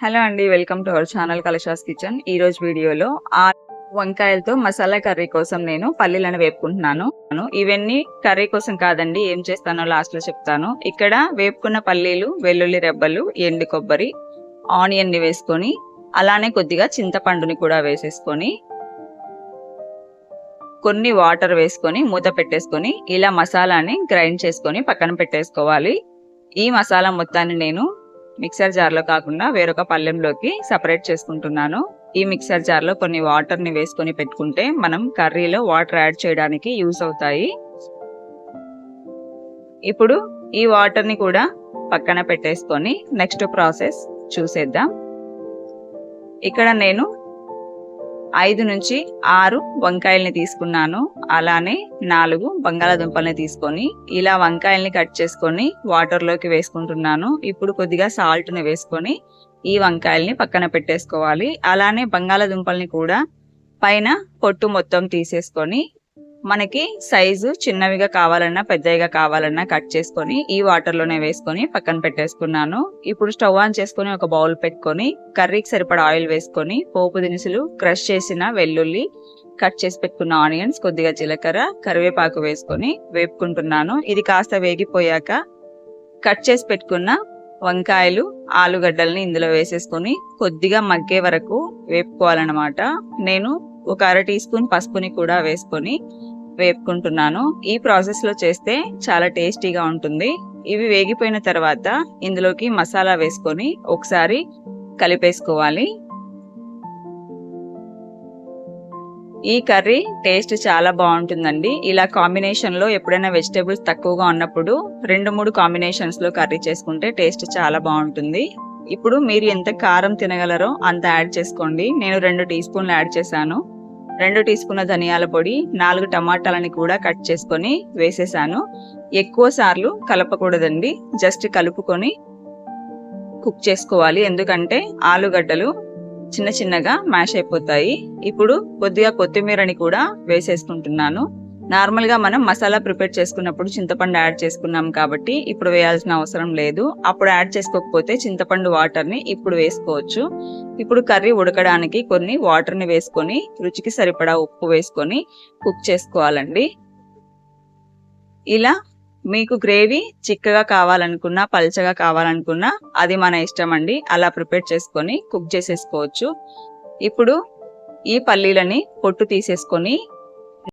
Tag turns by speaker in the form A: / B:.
A: Hello అండి welcome to our channel Kalasha's kitchen. ఈ రోజు వీడియోలో ఆ వంకాయలతో మసాలా కర్రీ కోసం నేను పల్లీలను వేపుకుంటున్నాను. ఇవన్నీ కర్రీ కోసం కాదండి ఏం చేస్తానో లాస్ట్లో చెప్తాను. ఇక్కడ వేపుకున్న పల్లీలు వెల్లుల్లి రెబ్బలు ఎండు కొబ్బరి ఆనియన్ని వేసుకొని అలానే కొద్దిగా చింతపండుని కూడా వేసేసుకొని కొన్ని వాటర్ వేసుకొని మూత పెట్టేసుకొని ఇలా మసాలాని గ్రైండ్ చేసుకొని పక్కన పెట్టేసుకోవాలి. ఈ మసాలా మొత్తాన్ని నేను మిక్సర్ జార్లో కాకుండా వేరొక పళ్ళెంలోకి సపరేట్ చేసుకుంటున్నాను. ఈ మిక్సర్ జార్లో కొన్ని వాటర్ని వేసుకొని పెట్టుకుంటే మనం కర్రీలో వాటర్ యాడ్ చేయడానికి యూస్ అవుతాయి. ఇప్పుడు ఈ వాటర్ని కూడా పక్కన పెట్టేసుకొని నెక్స్ట్ ప్రాసెస్ చూసేద్దాం. ఇక్కడ నేను ఐదు నుంచి ఆరు వంకాయల్ని తీసుకున్నాను. అలానే నాలుగు బంగాళాదుంపల్ని తీసుకొని ఇలా వంకాయల్ని కట్ చేసుకొని వాటర్లోకి వేసుకుంటున్నాను. ఇప్పుడు కొద్దిగా సాల్ట్ని వేసుకొని ఈ వంకాయల్ని పక్కన పెట్టేసుకోవాలి. అలానే బంగాళాదుంపల్ని కూడా పైన పొట్టు మొత్తం తీసేసుకొని మనకి సైజు చిన్నవిగా కావాలన్నా పెద్దవిగా కావాలన్నా కట్ చేసుకొని ఈ వాటర్లోనే వేసుకొని పక్కన పెట్టేసుకున్నాను. ఇప్పుడు స్టవ్ ఆన్ చేసుకొని ఒక బౌల్ పెట్టుకొని కర్రీకి సరిపడా ఆయిల్ వేసుకొని పోపు దినుసులు క్రష్ చేసిన వెల్లుల్లి కట్ చేసి పెట్టుకున్న ఆనియన్స్ కొద్దిగా జీలకర్ర కరివేపాకు వేసుకొని వేపుకుంటున్నాను. ఇది కాస్త వేగిపోయాక కట్ చేసి పెట్టుకున్న వంకాయలు ఆలుగడ్డల్ని ఇందులో వేసేసుకొని కొద్దిగా మగ్గే వరకు వేపుకోవాలన్నమాట. నేను ఒక అర టీ స్పూన్ పసుపుని కూడా వేసుకొని వేపుకుంటున్నాను. ఈ ప్రాసెస్లో చేస్తే చాలా టేస్టీగా ఉంటుంది. ఇవి వేగిపోయిన తర్వాత ఇందులోకి మసాలా వేసుకొని ఒకసారి కలిపేసుకోవాలి. ఈ కర్రీ టేస్ట్ చాలా బాగుంటుందండి. ఇలా కాంబినేషన్లో ఎప్పుడైనా వెజిటేబుల్స్ తక్కువగా ఉన్నప్పుడు రెండు మూడు కాంబినేషన్స్లో కర్రీ చేసుకుంటే టేస్ట్ చాలా బాగుంటుంది. ఇప్పుడు మీరు ఎంత కారం తినగలరో అంత యాడ్ చేసుకోండి. నేను రెండు టీ స్పూన్లు యాడ్ చేశాను. రెండు టీ స్పూన్ల ధనియాల పొడి నాలుగు టమాటాలని కూడా కట్ చేసుకొని వేసేసాను. ఎక్కువ సార్లు కలపకూడదండి. జస్ట్ కలుపుకొని కుక్ చేసుకోవాలి. ఎందుకంటే ఆలుగడ్డలు చిన్న చిన్నగా మ్యాష్ అయిపోతాయి. ఇప్పుడు కొద్దిగా కొత్తిమీరని కూడా వేసేసుకుంటున్నాను. నార్మల్గా మనం మసాలా ప్రిపేర్ చేసుకున్నప్పుడు చింతపండు యాడ్ చేసుకున్నాం కాబట్టి ఇప్పుడు వేయాల్సిన అవసరం లేదు. అప్పుడు యాడ్ చేసుకోకపోతే చింతపండు వాటర్ని ఇప్పుడు వేసుకోవచ్చు. ఇప్పుడు కర్రీ ఉడకడానికి కొన్ని వాటర్ని వేసుకొని రుచికి సరిపడా ఉప్పు వేసుకొని కుక్ చేసుకోవాలండి. ఇలా మీకు గ్రేవీ చిక్కగా కావాలనుకున్నా పల్చగా కావాలనుకున్నా అది మన ఇష్టం అండి. అలా ప్రిపేర్ చేసుకొని కుక్ చేసేసుకోవచ్చు. ఇప్పుడు ఈ పల్లీలని పొట్టు తీసేసుకొని